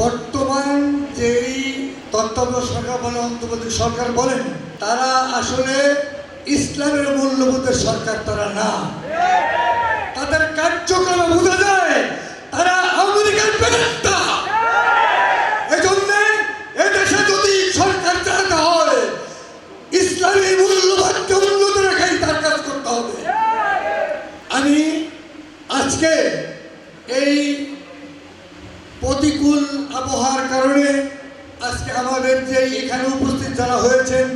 বর্তমান যেই তত্ত্বাবধায়ক সরকার বলে অন্তর্বর্তী সরকার বলেন, তারা আসলে ইসলামের মূল্যবোধের সরকার তারা না। তাদের কার্যক্রমে বোঝা যায়, তারা আমেরিকার প্রেসিডেন্টটা এজন্য এদেশে যদি সরকার চালাতে হয়, ইসলামী মূল্যবাদকে উন্নত রেখেই তার কাজ করতে হবে। আমি আজকে এই প্রতিকূল আবহাওয়ার কারণে আজকে আমাদের যে এখানে উপস্থিত যারা হয়েছেন,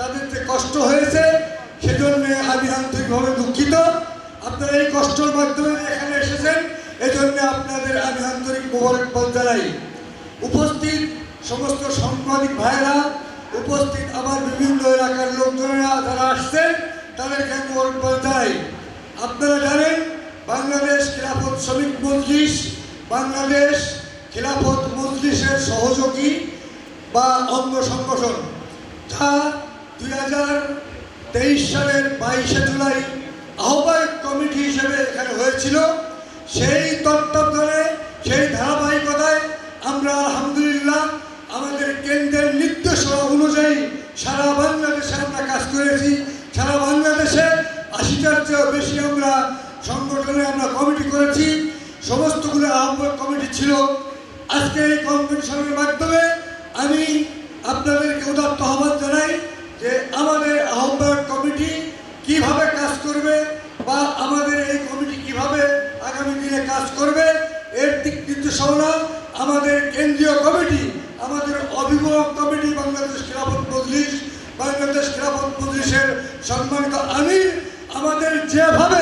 তাদের যে কষ্ট হয়েছে, সেজন্য আমি আন্তরিকভাবে দুঃখিত। আপনারা এই কষ্টের মাধ্যমে এখানে এসেছেন, এজন্য আপনাদের আমি আন্তরিক মোবারকবাদ জানাই। উপস্থিত সমস্ত সাংবাদিক ভাইরা উপস্থিত আমার বিভিন্ন এলাকার লোকজনেরা যারা আসছেন, তাদেরকে আমি মোবারকবাদ জানাই। আপনারা জানেন, বাংলাদেশ খিলাফত শ্রমিক মজলিস, বাংলাদেশ খিলাফত মজলিসের সহযোগী বা অঙ্গ সংগঠন, যা দুই হাজার তেইশ সালের বাইশে জুলাই আহ্বায়ক কমিটি হিসেবে এখানে হয়েছিল। সেই তত্ত্বাবধানে, সেই ধারাবাহিকতায় আমরা আলহামদুলিল্লাহ আমাদের কেন্দ্রের নির্দেশনা অনুযায়ী সারা বাংলাদেশে আমরা কাজ করেছি। সারা বাংলাদেশে আশিটার চেয়েও বেশি আমরা সংগঠনে আমরা কমিটি করেছি। সমস্তগুলো আহ্বায়ক কমিটি ছিল। আজকে এই কম্পিটিশনের মাধ্যমে আমি আপনাদেরকে উদাত্ত আহ্বান জানাই যে আমাদের আহ্বায়ক কমিটি কীভাবে কাজ করবে বা আমাদের এই কমিটি কীভাবে আগামী দিনে কাজ করবে, এর দিক নির্দেশনা আমাদের কেন্দ্রীয় কমিটি, আমাদের অভিভাবক কমিটি বাংলাদেশ খেলাফত মজলিস, বাংলাদেশ খেলাফত মজলিসের সম্মানিত আমির আমাদের যেভাবে